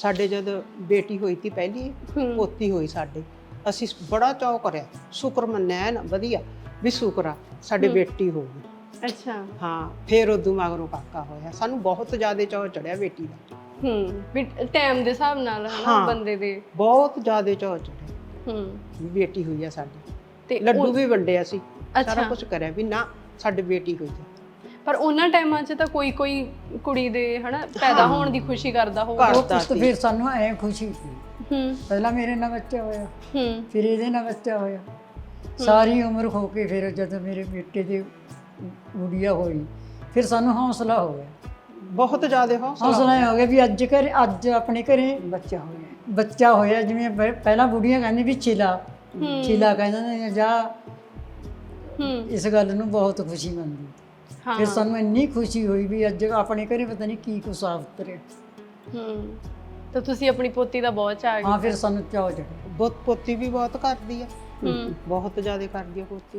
ਸਾਡੇ ਜਦ ਬੇਟੀ ਹੋਈ ਤੀ ਪਹਿਲੀ। ਪੋਤੀ ਹੋਈ ਸਾਡੇ। ਅਸੀਂ ਬੜਾ ਚਾਅ ਕਰਿਆ। ਸ਼ੁਕਰ ਮੰਨਿਆ ਐਨ ਵਧੀਆ। ਵੀ ਸ਼ੁਕਰ ਸਾਡੇ ਬੇਟੀ ਹੋ ਗਈ। ਅੱਛਾ। ਹਾਂ ਫੇਰ ਉਦੋਂ ਮਗਰੋਂ ਕਾਕਾ ਹੋਇਆ। ਸਾਨੂੰ ਬਹੁਤ ਜ਼ਿਆਦਾ ਚਾਅ ਚੜਿਆ ਬੇਟੀ ਦਾ। ਹੂੰ ਵੀ ਟਾਈਮ ਦੇ ਹਿਸਾਬ ਨਾਲ ਹਨਾ ਹਾਂ। ਬੰਦੇ ਦੇ। ਬਹੁਤ ਜ਼ਿਆਦਾ ਚਾਅ ਚੜਿਆ। ਹੂੰ। ਵੀ ਬੇਟੀ ਹੋਈ ਆ ਸਾਡੀ। ਤੇ ਲੱਡੂ ਵੀ ਵੰਡੇ ਅਸੀਂ ਸਾਰਾ ਅੱਛਾ। ਕੁਝ ਕਰਿਆ ਵੀ ਨਾ ਸਾਡੇ ਬੇਟੀ ਹੋਈ ਆ। ਪਰ ਉਹਨਾਂ ਟਾਈਮਾਂ 'ਚ ਤਾਂ ਕੋਈ ਕੋਈ ਕੁੜੀ ਦੇ ਹਨਾ ਪੈਦਾ ਹੋਣ ਦੀ ਖੁਸ਼ੀ ਕਰਦਾ ਹੋਊਗਾ। ਉਹ ਸੀ। ਫਿਰ ਸਾਨੂੰ ਐ ਖੁਸ਼ੀ ਸੀ। ਹੂੰ। ਪਹਿਲਾਂ ਮੇਰੇ ਨਾਲ ਬੱਚਾ ਹੋਇਆ। ਹੂੰ। ਫਿਰ ਇਹਦੇ ਨਾਲ ਬੱਚਾ ਹੋਇਆ। ਸਾਰੀ ਉਮਰ ਹੋ ਕੇ ਫਿਰ ਜਦੋਂ ਮੇਰੇ ਬੇਟੇ ਦੀ ਗੁੜੀਆ ਹੋਈ ਫਿਰ ਸਾਨੂੰ ਹੌਸਲਾ ਹੋ ਗਿਆ। ਬਹੁਤ ਜ਼ਿਆਦਾ ਹੌਸਲਾ ਹੌਸਲਾ ਇਹ ਹੋ ਗਿਆ ਵੀ ਅੱਜ ਘਰੇ ਅੱਜ ਆਪਣੇ ਘਰੇ ਬੱਚਾ ਹੋਇਆ। ਬੱਚਾ ਹੋਇਆ ਜਿਵੇਂ ਪਹਿ- ਪਹਿਲਾਂ ਬੁੜੀਆਂ ਕਹਿੰਦੀ ਵੀ ਚਿਲਾ। ਚਿਲਾ ਕਹਿੰਦੇ ਨੇ ਜਾਂ ਹੂੰ। ਇਸ ਗੱਲ ਨੂੰ ਬਹੁਤ ਖੁਸ਼ੀ ਮੰਨਦੀ। ਹਾਂ ਫਿਰ ਸਾਨੂੰ ਇੰਨੀ ਖੁਸ਼ੀ ਹੋਈ ਵੀ ਅੱਜ ਆਪਣੇ ਘਰੇ ਪਤਾ ਨਹੀਂ ਕੀ ਕੁਛ ਆ ਉਤਰਿਆ ਹੂੰ ਤਾਂ ਤੁਸੀਂ ਆਪਣੀ ਪੋਤੀ ਦਾ ਬਹੁਤ ਚਾਅ ਹਾਂ ਫਿਰ ਸਾਨੂੰ ਚਾਅ ਚੜਿਆ ਬਹੁਤ ਪੋਤੀ ਵੀ ਬਹੁਤ ਕਰਦੀ ਆ। ਹੂੰ। ਬਹੁਤ ਜ਼ਿਆਦਾ ਕਰਦੀ ਆ ਪੋਤੀ।